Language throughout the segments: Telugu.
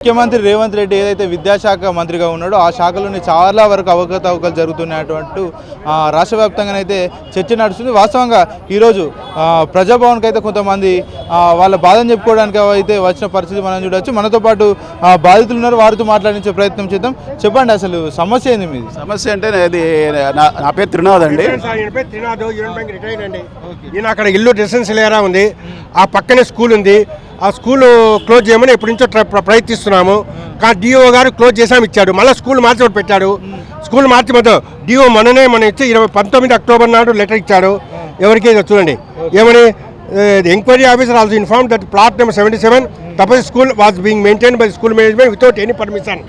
ముఖ్యమంత్రి రేవంత్ రెడ్డి ఏదైతే విద్యాశాఖ మంత్రిగా ఉన్నాడో ఆ శాఖలోని చాలా వరకు అవకతవకలు జరుగుతున్నటువంటి ఆ, రాష్ట్ర వ్యాప్తంగానైతే చర్చ నడుస్తుంది. వాస్తవంగా ఈరోజు ప్రజాభవన్కి అయితే కొంతమంది వాళ్ళ బాధను చెప్పుకోవడానికి అయితే వచ్చిన పరిస్థితి మనం చూడొచ్చు. మనతో పాటు బాధితులు ఉన్నారు. వారితో మాట్లాడించే ప్రయత్నం చేద్దాం. చెప్పండి అసలు సమస్య ఏంది మీది? సమస్య అంటే అది నా నా పేరు త్రినాథ్ అండి. సార్ ఈయన పేరు త్రినాథ్ యూనియన్ బ్యాంక్ రిటైర్ అండి. ఈయన అక్కడ ఇల్లు రెసిడెన్స్ లేరా ఉంది. ఆ పక్కనే స్కూల్ ఉంది. ఆ స్కూల్ క్లోజ్ చేయమని ఎప్పటి నుంచో ప్రయత్నిస్తున్నాము. కానీ డిఓ గారు క్లోజ్ చేసాము ఇచ్చాడు. మళ్ళీ స్కూల్ మార్చి ఒకటి పెట్టాడు. స్కూల్ మార్చి మొత్తం డిఓ మననే మన ఇచ్చి ఇరవై పంతొమ్మిది అక్టోబర్ నాడు లెటర్ ఇచ్చాడు. ఎవరికి చూడండి. ఏమని? Enquiry officer also inform that plot number seventy seven Tapas school was being maintain by school management without any permission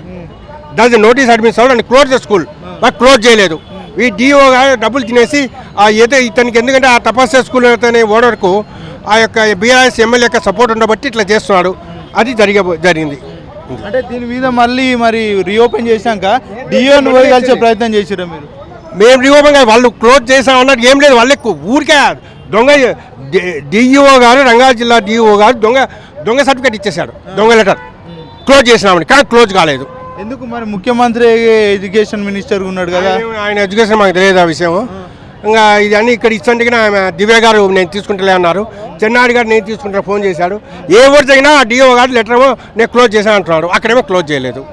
does notice admit అవ్వడం అండ్ క్లోజ్ ద స్కూల్ నాకు క్లోజ్ చేయలేదు. ఈ డిఓ గారు డబ్బులు తినేసి ఆ ఏదో ఇతనికి ఎందుకంటే ఆ తపస్య స్కూల్ అనే ఓనర్కు ఆ యొక్క బీఆర్ఎస్ ఎమ్మెల్యే యొక్క సపోర్ట్ ఉండబట్టి ఇట్లా చేస్తున్నాడు. అది జరిగే జరిగింది. అంటే దీని మీద మళ్ళీ మరి రీఓపెన్ చేశాక డిఓను పోయి కలిసే ప్రయత్నం చేసిరా మీరు? మేము రిఓపెన్ కాదు వాళ్ళు క్లోజ్ చేసామన్నట్టు ఏం లేదు వాళ్ళకి ఊరికే దొంగ డిఈఓ గారు రంగారెడ్డి జిల్లా డిఈఓ గారు దొంగ దొంగ సర్టిఫికేట్ ఇచ్చేశాడు దొంగ లెటర్ క్లోజ్ చేసినామని కానీ క్లోజ్ కాలేదు. ఎందుకు మరి ముఖ్యమంత్రి ఎడ్యుకేషన్ మినిస్టర్ ఉన్నాడు కదా? ఆయన- ఆయన ఎడ్యుకేషన్ మాకు తెలియదు ఆ విషయం ఇంకా ఇది అన్ని ఇక్కడ ఇచ్చండి ఆమె దివ్య గారు నేను తీసుకుంటలే అన్నారు. చెన్నాడి గారు నేను తీసుకుంటా ఫోన్ చేశాడు. ఏ ఊరు జరిగినా డిఓ గారు లెటర్ నేను క్లోజ్ చేశాను అంటున్నాడు. అక్కడేమో క్లోజ్ చేయలేదు.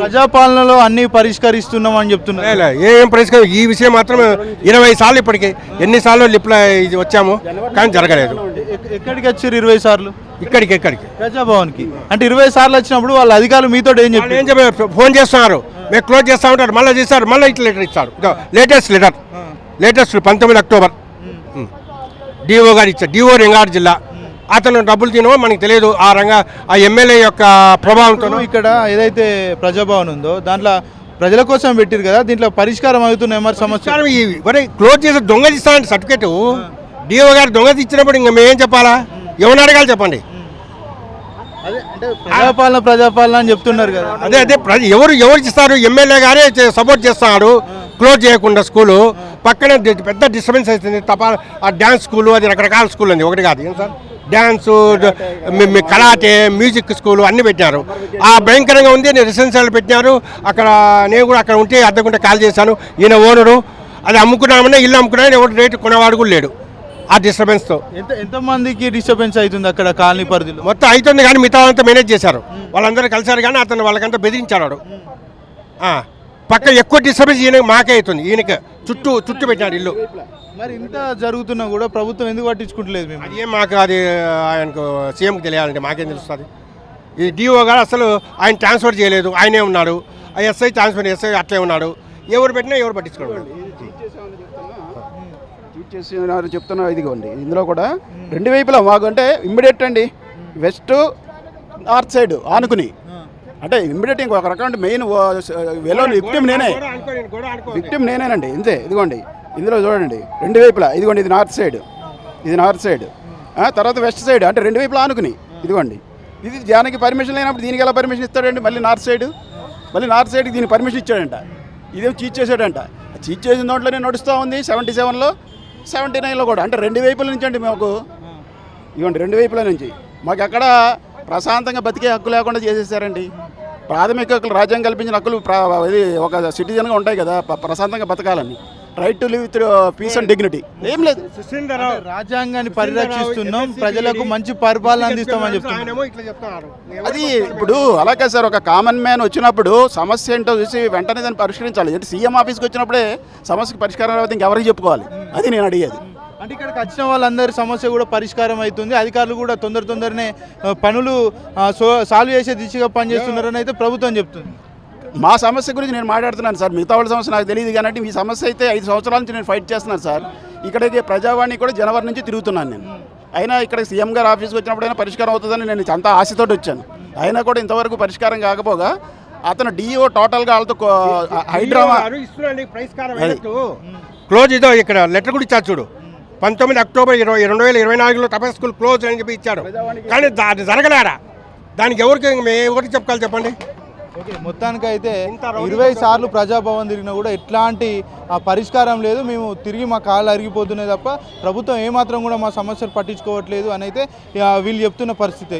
ప్రజాపాలనలో అన్ని పరిష్కరిస్తున్నాం అని లే, ఏం పరిష్కారం ఈ విషయం మాత్రం ఇరవై సార్లు ఇప్పటికి ఎన్నిసార్లు లిప్లా వచ్చాము కానీ జరగలేదు. ఎక్- ఎక్కడికి వచ్చారు ఇరవై సార్లు? ఇక్కడికి ఎక్కడికి? ప్రజాభవన్కి. అంటే ఇరవై సార్లు వచ్చినప్పుడు వాళ్ళ అధికారులు మీతో ఏం ఏం చెప్పారు? ఫోన్ చేస్తున్నారు. మేము క్లోజ్ చేస్తా ఉంటారు. మళ్ళీ చేస్తారు మళ్ళీ ఇట్లా లెటర్ ఇచ్చారు లేటెస్ట్ లెటర్. లేటెస్ట్ పంతొమ్మిది అక్టోబర్. డిఓ గారు ఇచ్చారు. డిఓ రంగారెడ్డి జిల్లా. అతను డబ్బులు తినవో మనకి తెలియదు. ఆ రంగా ఆ ఎమ్మెల్యే యొక్క ప్రభావంతో ఇక్కడ ఏదైతే ప్రజాభవన్ ఉందో దాంట్లో ప్రజల కోసం పెట్టారు కదా దీంట్లో పరిష్కారం అవుతున్నాయి మరి సమస్య? మరి క్లోజ్ చేసి దొంగ ఇస్తానండి సర్టిఫికేట్? డిఓ గారు దొంగ ఇచ్చినప్పుడు ఇంకా మేము ఏం చెప్పాలా? ఎవరిని అడగాలి చెప్పండి? ప్రజాపాలన ప్రజాపాలన అని చెప్తున్నారు కదా. అదే అదే ఎవరు ఎవరు ఇస్తారు? ఎమ్మెల్యే గారే సపోర్ట్ చేస్తున్నాడు. క్లోజ్ చేయకుండా స్కూలు. పక్కనే పెద్ద డిస్టర్బెన్స్ అవుతుంది తప్ప ఆ డ్యాన్స్ స్కూలు అది రకరకాల స్కూల్ ఉంది ఒకటి కాదు. ఏం sir? Dance karate music school అన్ని పెట్టారు ఆ భయంకరంగా ఉంది. నేను రెసిడెన్షియల్ పెట్టినారు. అక్కడ నేను కూడా అక్కడ ఉంటే అద్దెకుంటే కాల్ చేశాను. ఈయన ఓనరు. అది అమ్ముకున్నామన్నా ఇల్లు అమ్ముకున్నా ఎవరు రేటు కొనేవాడు కూడా లేడు ఆ డిస్టర్బెన్స్తో. ఎంత ఎంతమందికి డిస్టర్బెన్స్ అవుతుంది అక్కడ కాలనీ పరిధిలో? మొత్తం అవుతుంది కానీ మిగతా అంతా మేనేజ్ చేశారు. వాళ్ళందరూ కలిశారు కానీ అతను వాళ్ళకంతా బెదిరించాడు పక్క ఎక్కువ డిస్టర్బెన్స్ ఈయన మాకే అవుతుంది. ఈయనకి చుట్టూ చుట్టూ పెట్టాడు ఇల్లు. మరి ఇంత జరుగుతున్నా కూడా ప్రభుత్వం ఎందుకు పట్టించుకుంటలేదు మేము అది ఏం మాకు అది ఆయనకు సీఎంకి తెలియాలంటే మాకేం తెలుస్తుంది? ఈ డిఓ గారు అసలు ఆయన ట్రాన్స్ఫర్ చేయలేదు ఆయనే ఉన్నాడు. ఆ ఎస్ఐ ట్రాన్స్ఫర్ ఎస్ఐ అట్లే ఉన్నాడు. ఎవరు పెట్టినా ఎవరు పట్టించుకోవాలి ట్వీట్ చేస్తున్నారు చెప్తున్నారు ఇదిగోండి. ఇందులో కూడా రెండు వైపులా మాకు అంటే ఇమ్మీడియట్ అండి. వెస్ట్ నార్త్ సైడ్ ఆనుకుని. అంటే ఇమ్మీడియట్ ఇంకొక రకం మెయిన్ వెలో విక్టిమ్ నేనే. విక్టిమ్ నేనేనండి ఇంతే ఇదిగోండి. ఇందులో చూడండి రెండు వైపులా ఇదిగోండి ఇది నార్త్ సైడ్ ఇది నార్త్ సైడ్ ఆ, తర్వాత వెస్ట్ సైడ్ అంటే రెండు వైపులా ఆనుకుని ఇదిగోండి. ఇది జానకి పర్మిషన్ లేనప్పుడు దీనికి ఎలా పర్మిషన్ ఇస్తాడండి? మళ్ళీ నార్త్ సైడ్ మళ్ళీ నార్త్ సైడ్కి దీనికి పర్మిషన్ ఇచ్చాడంట. ఇదేం చీట్ చేసాడంట చీట్ చేసిన దాంట్లోనే నడుస్తూ ఉంది సెవెంటీ సెవెన్లో సెవెంటీ నైన్లో కూడా. అంటే రెండు వైపుల నుంచి అండి మాకు. ఇవ్వండి రెండు వైపుల నుంచి. మాకు ఎక్కడ ప్రశాంతంగా బతికే హక్కు లేకుండా చేసేసారండి. ప్రాథమిక హక్కులు రాజ్యాంగం కల్పించిన హక్కులు ప్ర- ఇది ఒక సిటిజన్గా ఉంటాయి కదా ప్రశాంతంగా బతకాలని. Right to live with peace and dignity ఏం లేదు. రాజ్యాంగాన్ని పరిరక్షిస్తున్నాం ప్రజలకు మంచి పరిపాలన అందిస్తామని చెప్తున్నాం. అది ఇప్పుడు అలాగే సార్ ఒక కామన్ మ్యాన్ వచ్చినప్పుడు సమస్య ఏంటో చూసి వెంటనే దాన్ని పరిష్కరించాలి. అంటే సీఎం ఆఫీస్కి వచ్చినప్పుడే సమస్యకి పరిష్కారం ఇంకెవరికి చెప్పుకోవాలి? అది నేను అడిగేది. అంటే ఇక్కడికి వచ్చిన వాళ్ళందరి సమస్య కూడా పరిష్కారం అవుతుంది. అధికారులు కూడా తొందర తొందరనే పనులు సాల్వ్ చేసే దిశగా పనిచేస్తున్నారని అయితే ప్రభుత్వం చెప్తుంది. మా సమస్య గురించి నేను మాట్లాడుతున్నాను సార్. మిగతా వాళ్ళ సమస్య నాకు తెలియదు కానీ మీ సమస్య అయితే ఐదు సంవత్సరాల నుంచి నేను ఫైట్ చేస్తున్నాను సార్. ఇక్కడికి ప్రజావాణి కూడా జనవరి నుంచి తిరుగుతున్నాను నేను. అయినా ఇక్కడ సీఎం గారు ఆఫీస్కి వచ్చినప్పుడైనా పరిష్కారం అవుతుందని నేను అంత ఆశతోటి వచ్చాను. అయినా కూడా ఇంతవరకు పరిష్కారం కాకపోగా అతను డిఓ టోటల్గా వాళ్ళతో హైడ్రామా క్లోజ్ ఇదో ఇక్కడ లెటర్ కూడా ఇచ్చారు చూడు. పంతొమ్మిది అక్టోబర్ ఇరవై రెండు వేల ఇరవై నాలుగులో తపస్ స్కూల్ క్లోజ్ అని చెప్పి ఇచ్చారు. కానీ అది జరగలేడా దానికి ఎవరికి మేము ఎవరికి చెప్పుకోవాలి చెప్పండి? ఓకే మొత్తానికి అయితే ఇరవై సార్లు ప్రజాభవన్ తిరిగినా కూడా ఎట్లాంటి ఆ, పరిష్కారం లేదు. మేము తిరిగి మా కాళ్ళు అరిగిపోతున్నాయి తప్ప ప్రభుత్వం ఏమాత్రం కూడా మా సమస్యలు పట్టించుకోవట్లేదు అని అయితే వీళ్ళు చెప్తున్న పరిస్థితి.